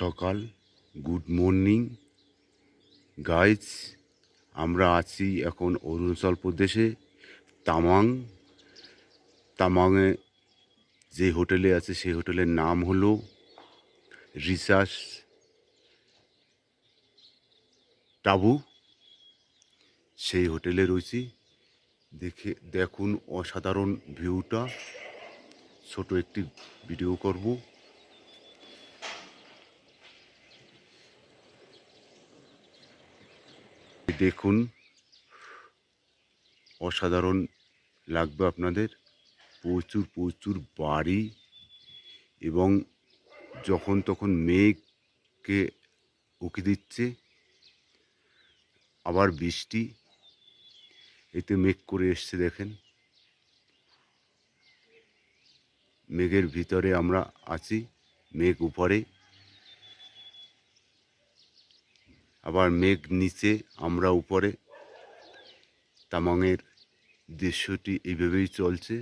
সকাল good morning guys আমরা আছি এখন অরুণাচল প্রদেশে, তামাং। তামাংয়ে যে হোটেলে আছে, সেই হোটেলের নাম হলো রিসার্চ টাবু। সেই হোটেলে রয়েছি। দেখে, দেখুন অসাধারণ ভিউটা। ছোট একটি ভিডিও করব। দেখুন, অসাধারণ লাগবে আপনাদের। প্রচুর প্রচুর বাড়ি এবং যখন তখন মেঘকে উকি দিচ্ছে, আবার বৃষ্টি, এতে মেঘ করে এসছে দেখেন। মেঘের ভিতরে আমরা আছি, মেঘ উপরে। আবার মেঘ নিচে আমরা উপরে। তামাংয়ের দৃশ্যটি এইভাবেই চলছে।